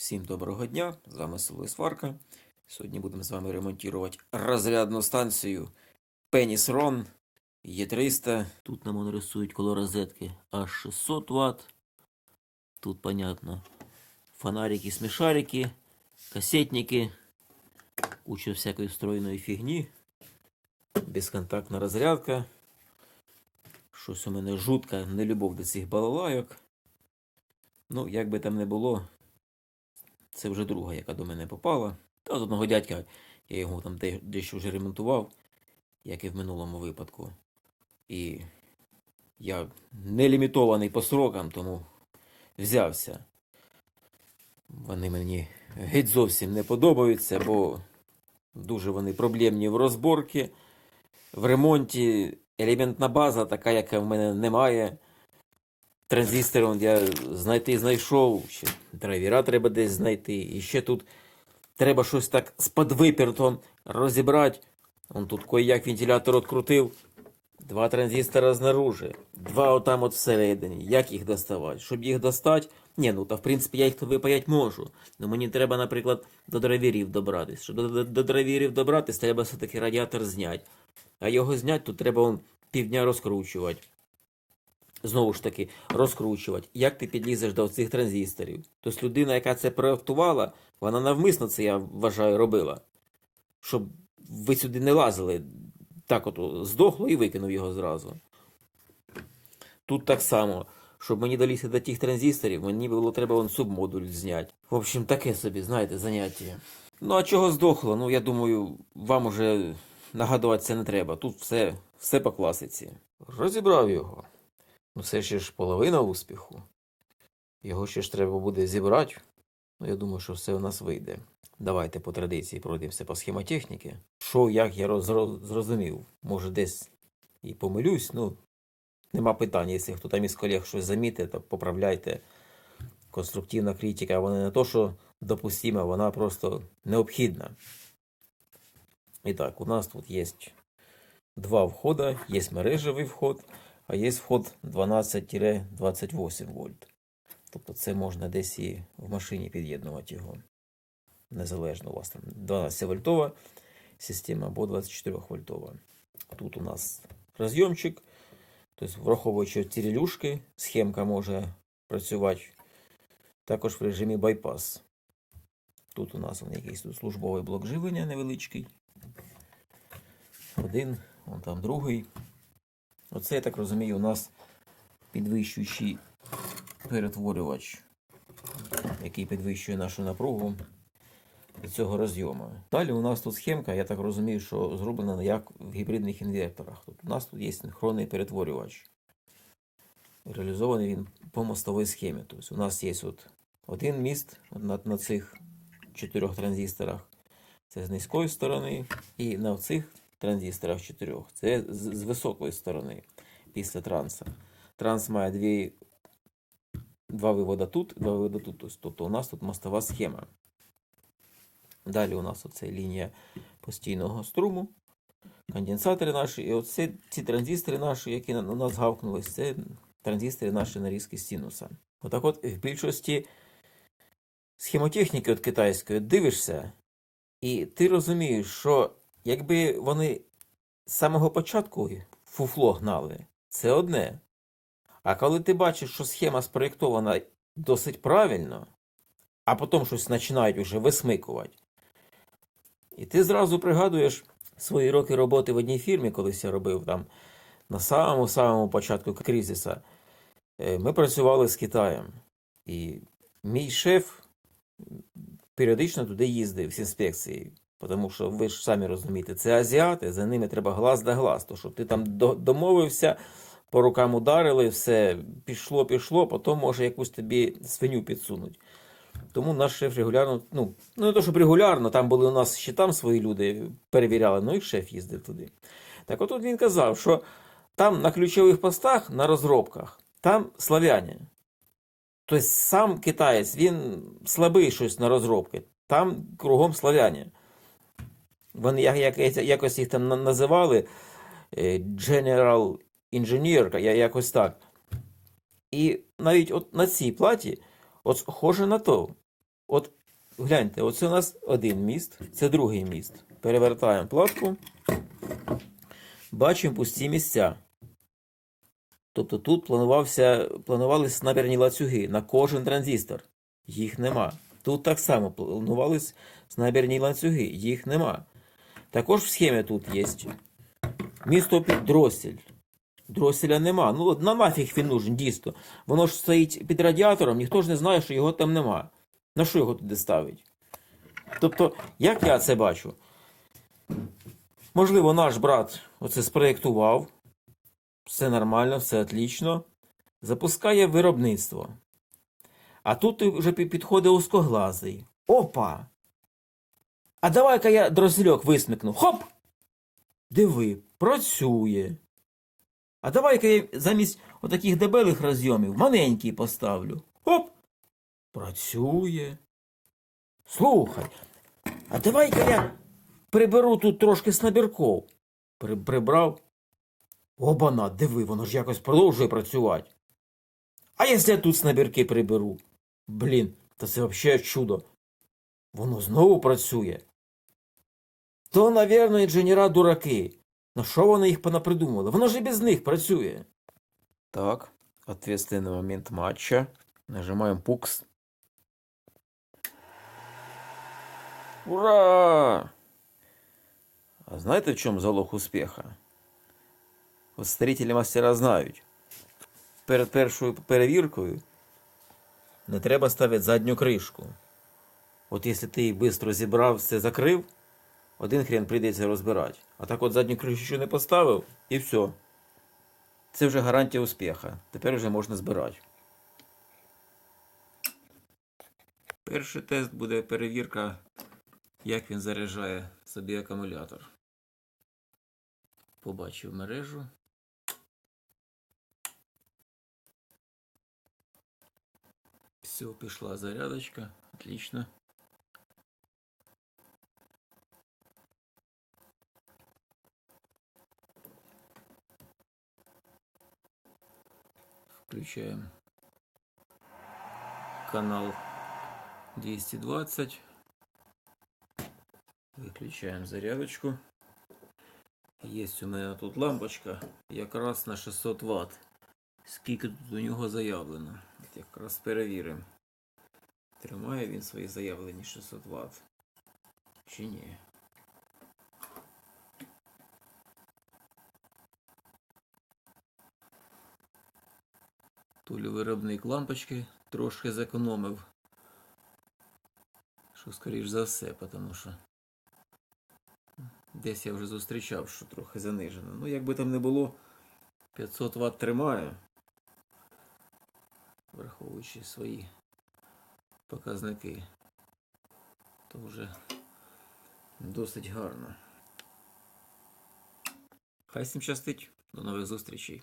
Всім доброго дня! З вами село Сварка. Сьогодні будемо з вами ремонтувати розрядну станцію Penis Ron Е300. Тут нам вони рисують коло розетки аж 600 Вт. Тут, понятно, фонарики, смешарики, кассетники, куча всякої встроєної фігні, безконтактна розрядка. Щось у мене жутка нелюбов до цих балалайок. Ну, як би там не було, це вже друга, яка до мене попала. Та з одного дядька я його там дещо вже ремонтував, як і в минулому випадку. І я не лімітований по срокам, тому взявся. Вони мені геть зовсім не подобаються, бо дуже вони проблемні в розборці, в ремонті. Елементна база, така, яка в мене немає. Транзистор он я знайти знайшов, ще драйвера треба десь знайти. І ще тут треба щось так з подвипертом розібрати. Он тут кое-як вентилятор открутив. Два транзистора знаружи, два отам от всередині. Як їх доставати? Щоб їх достати, ні, ну та в принципі я їх випаять можу. Ну мені треба, наприклад, до драйверів добратись. Щоб до, до, до драйверів добратись, треба все-таки радіатор зняти. А його зняти тут треба он півдня розкручувати. Знову ж таки, розкручувати. Як ти підлізеш до цих транзисторів? Тобто людина, яка це проектувала, вона навмисно це, я вважаю, робила. Щоб ви сюди не лазили. Так от здохло і викинув його зразу. Тут так само. Щоб мені долізти до тих транзисторів, мені було треба вон субмодуль зняти. В общем, таке собі, знаєте, заняття. Ну а чого здохло? Ну, я думаю, вам уже нагадуватися не треба. Тут все, все по класиці. Розібрав його. Ну, це ще ж половина успіху. Його ще ж треба буде зібрати. Ну, я думаю, що все у нас вийде. Давайте по традиції пройдемося по схемотехніки. Що, як я роз- роз- зрозумів, може десь і помилюсь, ну, нема питань. Якщо хто там із колег щось замітить, то поправляйте. Конструктивна критика, вона не то, що допустима, вона просто необхідна. І так, у нас тут є два входа, є мережевий вход, а є вход 12-28 вольт. Тобто це можна десь і в машині під'єднувати його. Незалежно у вас там 12 вольтова система або 24 вольтова. Тут у нас розйомчик. Тобто, враховуючи ці релюшки, схемка може працювати також в режимі байпас. Тут у нас он якийсь тут службовий блок живлення невеличкий. Один, вон там другий. Оце, я так розумію, у нас підвищуючий перетворювач, який підвищує нашу напругу до цього розйому. Далі у нас тут схемка, я так розумію, що зроблена як в гібридних інверторах. Тут у нас тут є синхронний перетворювач. Реалізований він по мостовій схемі. Тобто у нас є от один міст на, на цих чотирьох транзисторах. Це з низької сторони, і на цих транзисторах чотирьох це з, високої сторони після транса. Транс має дві, два виводи тут, два виводи тут. Тобто- Тобто у нас тут мостова схема. Далі у нас оце лінія постійного струму, конденсатори наші, і оце ці транзистори наші, які на на нас гавкнулись, це транзистори наші нарізки синуса. Отак от в більшості схемотехніки от китайської дивишся, і ти розумієш, що якби вони з самого початку фуфло гнали, це одне. А коли ти бачиш, що схема спроєктована досить правильно, а потім щось починають уже висмикувати, і ти зразу пригадуєш свої роки роботи в одній фірмі, колись я робив там на самому-самому початку кризиса. Е, Ми працювали з Китаєм. І мій шеф періодично туди їздив з інспекції. Тому що ви ж самі розумієте, це азіати, за ними треба глаз да глаз. То що ти там домовився, по рукам ударили, все пішло, пішло, потім може якусь тобі свиню підсунуть. Тому наш шеф регулярно, ну, ну не то, щоб регулярно, там були у нас ще там свої люди перевіряли, ну і шеф їздив туди. Так от він казав, що там на ключових постах, на розробках, там славяне. Тобто сам китаєць, він слабий щось на розробки, там кругом славяне. Вони як, як, якось їх там називали е, General Engineer, якось так. І навіть от на цій платі, от схоже на то, От гляньте, оце у нас один міст, це другий міст. Перевертаємо платку. Бачимо пусті місця. Тобто тут планувався, планувалися набірні ланцюги на кожен транзистор. Їх нема. Тут так само планувались набірні ланцюги. Їх нема. Також в схемі тут є місто під дроссель. Дросселя нема. Ну, на нафіг він нужен, дійсно. Воно ж стоїть під радіатором, ніхто ж не знає, що його там нема. На що його туди ставить? Тобто, як я це бачу? Можливо, наш брат оце спроєктував, все нормально, все отлично. Запускає виробництво. А тут вже підходить узкоглазий. Опа! А давай-ка я дрозельок висмикну. Хоп! Диви, працює. А давай-ка я замість отаких дебелих розйомів маленький поставлю. Хоп! Працює. Слухай, а давай-ка я приберу тут трошки снабірков. При, прибрав. Обана, диви, воно ж якось продовжує працювати. А якщо я тут снабірки приберу? Блін, та це взагалі чудо. Воно знову працює. То, навірно, інженера дураки. На що вони їх понапридумували? Воно ж і без них працює. Так, ответственный момент матча. Нажимаем пукс. Ура! А знаєте, в чому залог успіха? От старителі мастера знають. Перед першою перевіркою не треба ставити задню кришку. От якщо ти її швидко зібрав, все закрив, один хрен прийдеться розбирати. А так от задню кришку не поставив і все. Це вже гарантія успіха. Тепер вже можна збирати. Перший тест буде перевірка, як він заряджає собі акумулятор. Побачив мережу. Все, пішла зарядочка. Отлично. Включаем канал 220. Выключаем зарядочку. Есть у мене тут лампочка якраз на 600 Вт. Скільки тут у нього заявлено? Якраз перевіримо. Тримає він свої заявлені 600 Вт. Чи ні? Толі виробник лампочки трошки зекономив. Що скоріш за все, тому що десь я вже зустрічав, що трохи занижено. Ну, як би там не було, 500 Вт тримає, враховуючи свої показники, то вже досить гарно. Хай всім щастить. До нових зустрічей.